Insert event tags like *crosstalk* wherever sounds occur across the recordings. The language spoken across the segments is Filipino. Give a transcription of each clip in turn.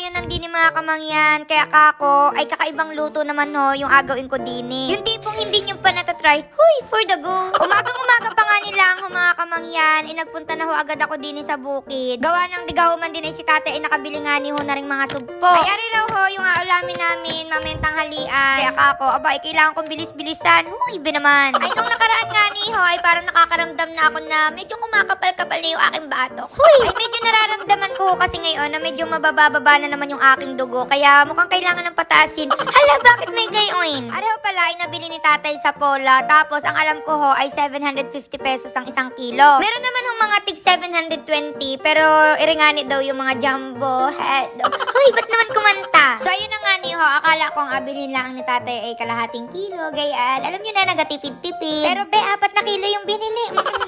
yun nandini mga kamangyan. Kaya kako, ay kakaibang luto naman ho yung agawin ko dini. Yung tipong hindi nyo pa natatry, huy, for the go. Umagang umaga pa nga nila ang mga kamangyan. Inagpunta na ho agad ako dini sa bukid. Gawa ng digahuman din ay si tate ay nakabili nga ni ho na ring mga sugpo. Ay ari raw ho yung aulamin namin mamayang tanghalian. Kaya kako, aba ay kailangan kong bilis-bilisan. Huy, iba naman. Ay nung nakaraan nga ni ho ay parang nakakaramdam na ako na medyo kumakapal-kapal na yung aking batok. Huy! Ay medyo nararamdaman ko kasi ngayon na medyo mabababa na naman yung aking dugo. Kaya mukhang kailangan ng pataasin. Hala, bakit may gayoin? Araw pala ay nabili ni tatay sa Pola. Tapos ang alam ko ho ay 750 pesos ang isang kilo. Meron naman hong mga tig 720 pero iringani daw yung mga jumbo head. Huy, ba't naman kumanta? So ayun na nga ni ho, akala ko ang abilin lang ni tatay ay kalahating kilo, gayaan. Alam nyo na, nagatipid-tipid. Pero be, apat na kilo yung binili.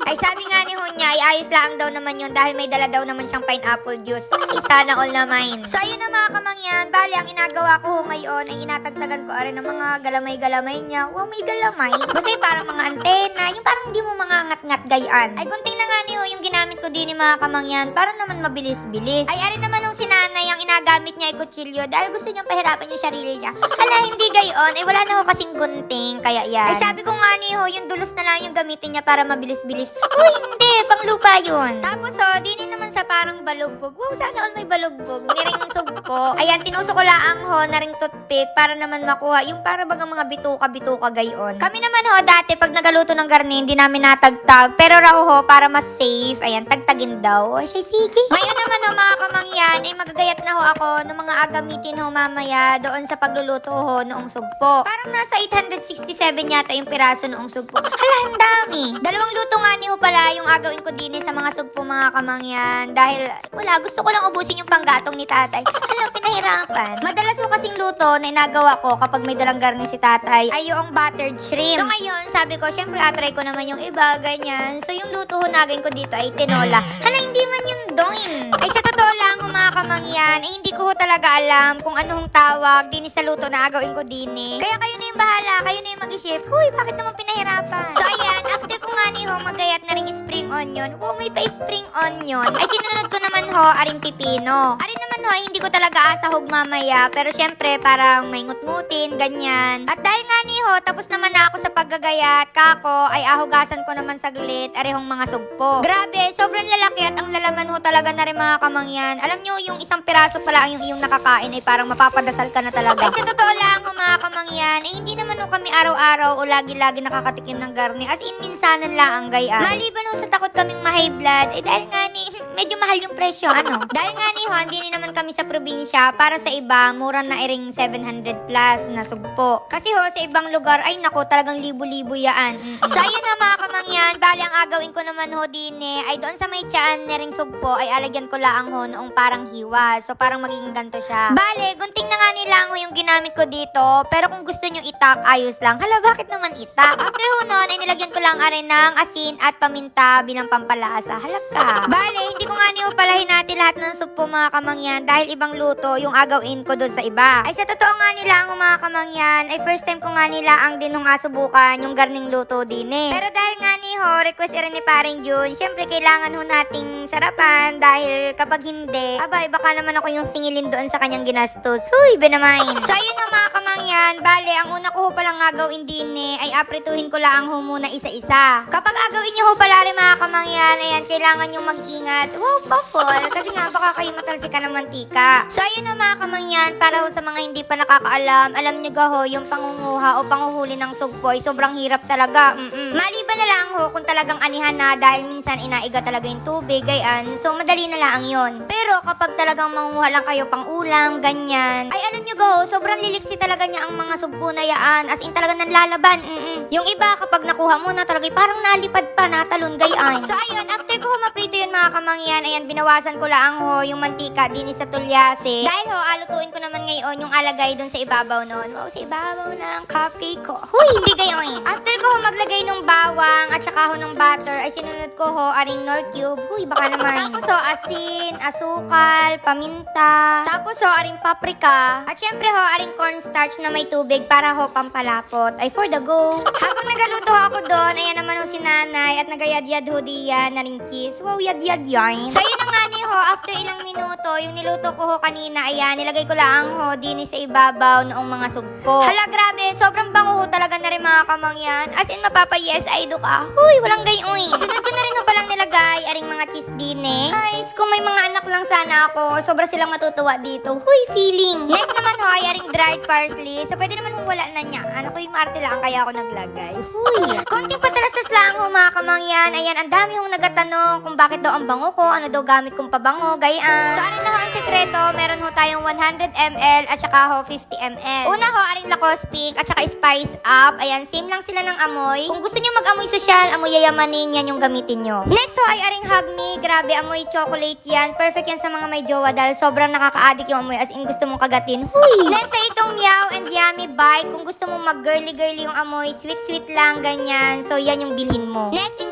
Ay sabi nga ni ho niya, ay ayos lang daw naman yun dahil may dala daw naman siyang pineapple juice. Ay, sana all na mine. So ayun na mga kamangyan, bali ang inagawa ko ngayon ay inatagtagan ko rin ng mga galamay-galamay niya. Wow, may galamay. Basta parang mga antena, yung parang hindi mo mga ngat-ngat gayaan. Ay gunting na nga ni ho yung ginamit ko din ni mga kamangyan para naman mabilis-bilis. Ay ari naman nung sinanay ang inagamit niya ay kutsilyo dahil gusto niyang pahirapan yung sarili niya. Hala, hindi gayon. Eh wala na ho kasing gunting, kaya yan. Ay sabi ko nga ni ho, yung dulos na lang yung gamitin niya para mabilis-bilis. Uy, hindi, pang lupa yun. Tapos oh, naman sa parang balugbog. Wow, sana all may balugbog. Niring sugpo. Ayan, tinusok ko lang ho na ring toothpick para naman makuha yung para bagang mga bituka-bituka gayon. Kami naman ho, dati pag nagaluto ng garni, hindi namin natagtag. Pero raw ho, para mas safe, ayan, tagtagin daw. Ay, sige. Ngayon naman ho, mga kamangyan, ay magagayat na ho ako ng mga agamitin ho mamaya doon sa pagluluto ho noong sugpo. Parang nasa 867 yata yung piraso noong sugpo. Hala, ang dami. Dalawang luto nga ni ho pala yung agawin ko din sa mga sugpo mga kamangyan. Dahil, wala, gusto ko lang ubusin yung panggatong ni tatay. Hala, pinahirapan. Madalas ho kasing luto na inagawa ko kapag may dalang garni si tatay ay yung buttered shrimp. So ngayon, sabi ko, syempre atry ko naman yung iba, ganyan. So yung luto ho nagin ko dito ay tinola. Hala, hindi man yung doin. Ay sa totoo lang, ho, mga kamangyan, eh, hindi ko talaga alam kung anong tawag din sa luto na agawin ko din eh. Kaya kayo na yung bahala, kayo na yung mag-isip, huy, bakit naman pinahirapan? So ayan, after ko nga ni ho, magayat na ring spring onion. Wow, may pa spring onion. Ay sinunod ko naman ho, aring pipino. Arin naman ay hindi ko talaga asahog mamaya. Pero syempre, parang may ngut-ngutin, ganyan. At dahil nga ni ho, tapos naman na ako sa paggagayat, kako, ay ahugasan ko naman saglit, arehong mga sugpo. Grabe, sobrang lalaki at ang lalaman ho talaga na rin mga kamangyan. Alam nyo, yung isang piraso pala ang yung iyong nakakain ay parang mapapadasal ka na talaga. Ay sa totoo lang mga kamangyan, eh hindi naman ho kami araw-araw o lagi-lagi nakakatikim ng garni. As in, minsanan lang ang gayaan. Maliban ho sa takot kaming ma-high blood, eh dahil nga ni, *laughs* medyo mahal yung presyo, ano? dahil nga ni ho, hindi ni naman kami sa probinsya, para sa iba, mura na iring 700 plus na sugpo. Kasi ho, sa ibang lugar, ay nako, talagang libo-libo yaan. So, ayun na mga kamangyan, bali ang agawin ko naman ho din eh, ay doon sa may tiyan na ring sugpo, ay alagyan ko laang ho noong parang hiwa. So, parang magiging ganto siya. Bale, gunting na nga nila ho yung ginamit ko dito, pero kung gusto nyo itak, ayos lang. Hala, bakit naman itak? After ho nun, ay nilagyan ko lang arin ng asin at paminta bilang pampalasa. Halak ka. Bale, hindi ko nga ni ho pala hinati lahat ng supo mga kamangyan dahil ibang luto yung agawin ko doon sa iba. Ay sa totoo nga nila ang mga kamangyan, ay first time ko nga nila ang din nung asubukan yung garning luto din eh. Pero dahil nga ni ho, request rin ni paring Jun, syempre kailangan ho nating sarapan dahil kapag hindi, abay baka naman ako yung singilin doon sa kanyang ginastos. Huy, benamain. *laughs* So ayun na mga kamangyan, bale, ang una ko ho palang gagawin din eh, ay aprituhin ko lang ho muna isa-isa. Kapag agawin nyo ho pala rin mga kamangyan, ayan, kailangan nyo mag-ingat. Wow, pa-fall. Kasi nga, baka kayo matalsikan ng mantika. So, ayun na mga kamangyan, para ho sa mga hindi pa nakakaalam, alam nyo ga ho, yung pangunguha o panguhuli ng sugpo ay sobrang hirap talaga. Mm-mm. Maliban na lang ho kung talagang anihan na dahil minsan inaiga talaga yung tubig, gayan. So, madali na lang yon. Pero kapag talagang manguha lang kayo pang ulam, ganyan, ay alam nyo ga ho, sobrang liliksi talaga niya ang mga sugpo na yaan. As in talagang nanlalaban. Mm-mm. Yung iba, kapag nakuha mo na talaga, parang nalipad pa, natalon gayan. So, ayun, after ko maprito yun mga kamangyan, ayan, binawasan ko lang ho yung mantika din sa tulyase. Dahil ho, alutuin ko naman ngayon yung alagay dun sa ibabaw nun. Wow, sa ibabaw ng cupcake ko. Huy, hindi gayon. After ko ho maglagay ng bawang at saka ho ng butter, ay sinunod ko ho aring nor cube. Huy, baka naman. Tapos ho, asin, asukal, paminta. Tapos ho, aring paprika. At syempre ho, aring cornstarch na may tubig para ho pampalapot. Ay, for the go. Habang nagaluto ho ako doon, ayan naman ho si nanay at nagayadyad ho diyan na ring kiss. Wow, yadyad yan. So, yun na nga ni ho, after ilang minuto, yung niluto ko ho kanina, ayan, nilagay ko lang ho din sa ibabaw noong mga sugpo. Hala, grabe, sobrang bango ho talaga na rin mga kamangyan. As in, mapapa-yes, ay do ka. Huy, walang gayoy. Sunod ko na rin ho palang nilagay, aring mga cheese din eh. Guys, kung may mga anak lang sana ako, sobra silang matutuwa dito. Huy, feeling. Next naman ho, ay aring dried parsley. So, pwede naman wala na niya. Ano ko yung arte lang, kaya ako naglagay. Huy. Konting patalasas lang ho, mga kamangyan. Ayan, ang dami hong nagatanong kung bakit daw ang bango ko, ano daw gamit kong pabango, gayaan. So, ano na ho ang sekreto? Meron ho tayong 100 ml at saka ho 50 ml. Una ho, aring Lacoste Pink at saka Spice Up. Ayan, same lang sila ng amoy. Kung gusto nyo mag-amoy sosyal, amoy yayamanin, yan yung gamitin nyo. Next ho, ay aring Hug Me. Grabe, amoy chocolate yan. Perfect yan sa mga may jowa dahil sobrang nakaka-addict yung amoy as in gusto mong kagatin. Huy! Next ay itong Meow and Yummy Bite. Kung gusto mong mag-girly-girly yung amoy, sweet-sweet lang, ganyan. So, yan yung bilhin mo. Next.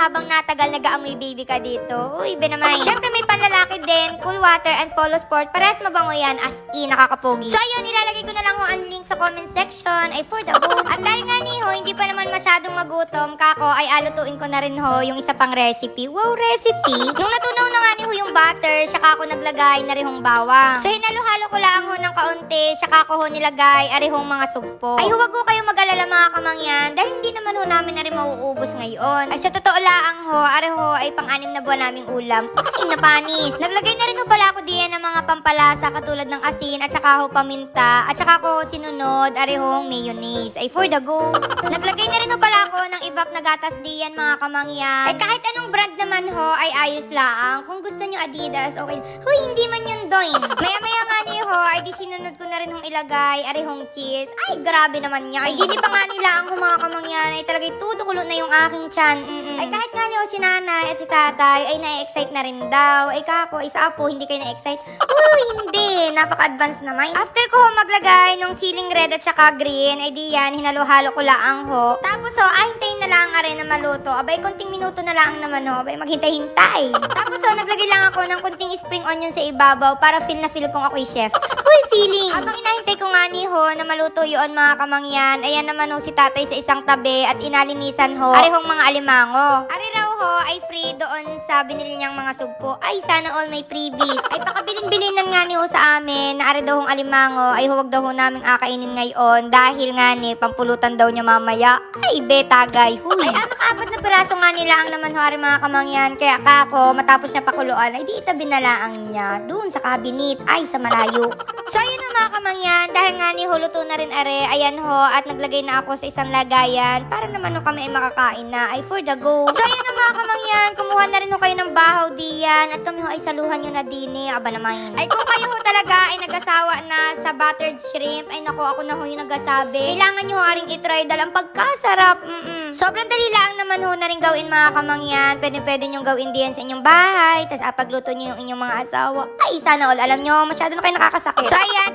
Habang natagal, nag-aamoy baby ka dito. Uy, benamay. Siyempre, may panlalaki din. Cool Water and Polo Sport. Parehas mabango yan as in, nakakapogi. So, ayun, nilalagay ko na lang ho ang link sa comment section. Ay, for the go. At dahil nga ni ho, hindi pa naman masyadong magutom, kako, ay alutuin ko na rin ho yung isa pang recipe. Wow, recipe! *laughs* Nung natunaw na nga ni ho yung butter, saka ako naglagay na rihong bawang. So, hinalo-halo ko lang ho ng kaunti, saka ko ho nilagay arihong mga sugpo. Ay, huwag ko kayo mag-alala mga kamangyan, dahil hindi naman ho namin na rin mauubos ngayon. Ay, sa totoo lang ho, areho ay pang-anim na buwan naming ulam. Ay, napanis. Naglagay na rin ho pala ako diyan ng mga pampalasa katulad ng asin at saka ho paminta at saka ko sinunod arehong mayonnaise. Ay, for the go. Naglagay na rin ho pala ako ng ibak na gatas diyan mga kamangyan. Ay, kahit anong brand naman ho ay ayos lang. Kung gusto nyo Adidas, okay. Huy, hindi man yun doin. Maya-maya nga ni ho, ay di sinunod ko na rin hong ilagay arehong cheese. Ay, grabe naman niya. Ay, di pa nga nila ang mga kamangyan ay talagang tutukulot na yung aking chan. Mm-mm. Ay, kahit nga ni ho si nanay at si tatay ay na-excite na rin daw. Ay, kako, isa po, hindi kayo na-excite. Uy, hindi. Napaka-advance naman. After ko ho maglagay ng ceiling red at saka green, ay di yan, hinalo-halo ko lang ho. Tapos ho, ah, hintayin na lang nga rin na maluto. Abay, konting minuto na lang naman ho. Abay, maghintay-hintay. Tapos ho, naglagay lang ako ng konting spring onion sa ibabaw para feel na feel kong ako'y chef. Huy, feeling! Habang inahintay ko nga ni ho na maluto yun mga kamangyan, ayan naman ho si tatay sa isang tabi at inalinisan ho. Arehong mga alimango. Raw ho ay free doon sa binili niyang mga sugpo. Ay, sana all may freebies. Ay, pakabilin-bilinan nga ni ho sa amin na ari daw hong alimango ay huwag daw ho naming akainin ngayon dahil nga ni pampulutan daw niya mamaya. Ay, betagay. Huy. Ay, ah, makaapat na piraso nga nila ang naman ho ari mga kamangyan. Kaya kako, matapos niya pakuluan, ay di itabi na lang niya doon sa cabinet. Ay, sa malayo. So, ayun na mga kamangyan, dahil nga ni huluto na rin are, ayan ho, at naglagay na ako sa isang lagayan para naman ho kami ay makakain na, ay for the go. So, ayun na mga kamangyan, kumuha na rin ho kayo ng bahaw diyan, at kami ho ay saluhan nyo na dini, aba naman. Ay kung kayo ho talaga ay nag-asawa na sa buttered shrimp, ay nako, ako na ho yung nagsasabi. Kailangan nyo ho aring itry dahil ang pagkasarap, mm Sobrang dali lang naman ho na rin gawin mga kamangyan, pwede-pwede nyo gawin diyan sa inyong bahay, tapos apagluto nyo yung inyong mga asawa. Ay, sana all, alam nyo, masyado na kayo nakakasakit. So, ayan,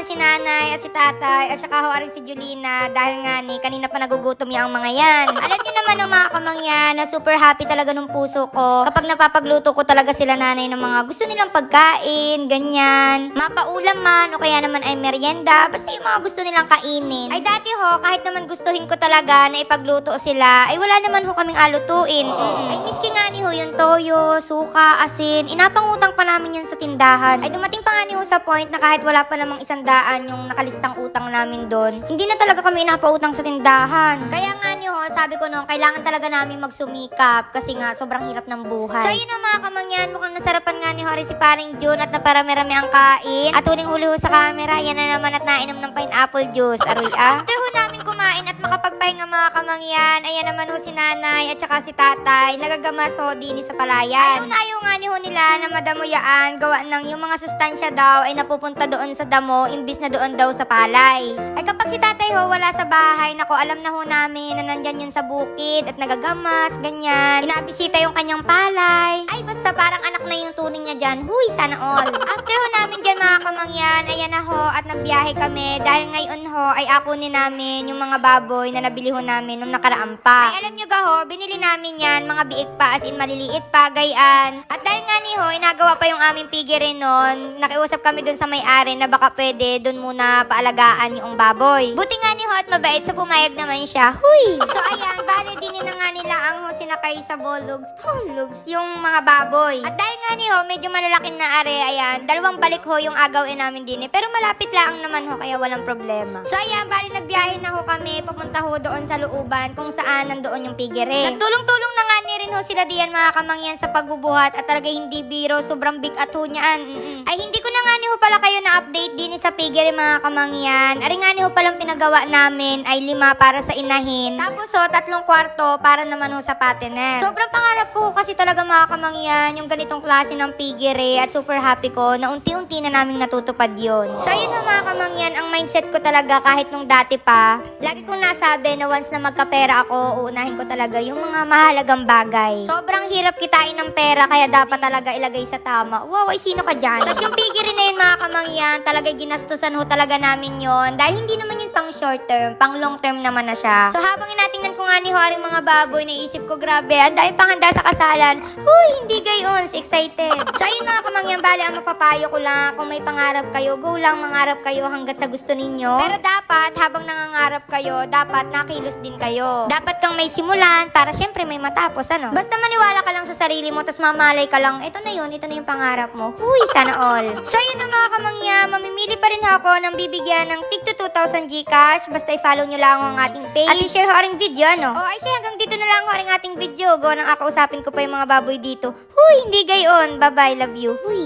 diyan si nanay at si tatay at saka ho aring si Julina dahil nga ni kanina pa nagugutom yung mga yan. Alam niyo naman o mga kamangyan na super happy talaga nung puso ko kapag napapagluto ko talaga sila nanay ng mga gusto nilang pagkain, ganyan. Mapaulam man o kaya naman ay merienda, basta yung mga gusto nilang kainin. Ay dati ho, kahit naman gustuhin ko talaga na ipagluto sila, ay wala naman ho kaming alutuin. Mm-mm. Ay miski nga ni ho yung toyo, suka, asin, inapangutang pa namin yan sa tindahan. Ay dumating pa nga ni ho sa point na kahit wala pa namang isang daan yung nakalistang utang namin doon, hindi na talaga kami inapautang sa tindahan. Kaya nga ni ho, sabi ko noon, kailangan talaga namin magsumikap kasi nga sobrang hirap ng buhay. So yun na mga kamangyan, mukhang nasarapan nga ni Hori si paring June at naparami-rami ang kain. At huling huli ho sa camera, yan na naman at nainom ng pineapple juice. Aroy ah. After kumain at makapagpahinga mga kamangyan, ayan naman ho si nanay at saka si tatay, nagagamas ho din sa palayan. Ayaw na ayaw nga ni ho nila na madamuyaan, gawa ng yung mga sustansya daw ay napupunta doon sa damo imbis na doon daw sa palay. Ay kapag si tatay ho wala sa bahay, nako alam na ho namin na nandyan yun sa bukid at nagagamas, ganyan. Inabisita yung kanyang palay. Ay basta parang anak na yung tuning niya dyan. Huy, sana all. *laughs* After ho namin dyan mga kamangyan, ayan na ho at nagbiyahe kami dahil ngayon ho ay akunin namin yung mga baboy na nabili ho namin nung nakaraan pa. Ay alam nyo ga ho, binili namin yan, mga biik pa as in maliliit pa, gayaan. At dahil ni ho, inagawa pa yung aming piggery nun, nakiusap kami dun sa may-ari na baka pwede dun muna paalagaan yung baboy. Buti nga ni Ho at mabait so pumayag naman siya. Huy! So ayan, bali din na nga nila ang Ho sinakay sa bolugs. Bolugs? Yung mga baboy. At dahil nga ni Ho, medyo malalaking na are, ayan, dalawang balik ho yung agawin namin din eh. Pero malapit lang naman ho, kaya walang problema. So ayan, bali nagbiyahe na ho kami, papunta ho doon sa looban kung saan nandoon yung piggery. Nagtulong-tulong na nga ni rin ho sila diyan mga kamangyan sa pagbubuhat at talaga hindi biro, sobrang big at ho niyaan. Mm-mm. Ay hindi ko na nga ni ho pala kayo na-update din sa piggery mga kamangyan. Ari nga ni ho palang pinagawa namin ay lima para sa inahin. Tapos ho, tatlong kwarto para naman ho sa patiner. Sobrang pangarap ko kasi talaga mga kamangyan yung ganitong klase ng piggery at super happy ko na unti-unti na naming natutupad yon. So yun ho, mga kamangyan, ang mindset ko talaga kahit nung dati pa, lagi kong nasabi na once na magkapera ako, uunahin ko talaga yung mga mahalagang bagay. Sobrang hirap kitain ng pera kaya dapat talaga ilagay sa tama. Wow, ay sino ka dyan? Tapos yung piggery na yun mga kamangyan, talaga ginastusan ho talaga namin yon dahil hindi naman yun pang short term, pang long term naman na siya. So habang inatingnan ko nga ni Ho aring mga baboy, naisip ko grabe, ang dahil pang handa sa kasalan. Huy, hindi gayon, excited. So ayun mga kamangyan, bali ang mapapayo ko lang, kung may pangarap kayo, go lang mangarap kayo hanggat sa gusto ninyo. Pero dapat, habang nangangarap kayo, dapat nakilos din kayo. Dapat kang may simulan para syempre may matapos, ano? Basta maniwala ka lang sa sarili mo, tapos mamalay ka lang, ito na yun, ito na yung pangarap mo. Huy, sana all. So yun na mga kamangyan, mamimili pa rin ako ng bibigyan ng tig to 2,000 Gcash. Basta i-follow nyo lang ang ating page. At i-share ho aring video, ano? O ay siya, hanggang dito na lang ho aring ating video. Go nang akausapin ko pa yung mga baboy dito. Huy, hindi gayon. Bye-bye, love you. Huy.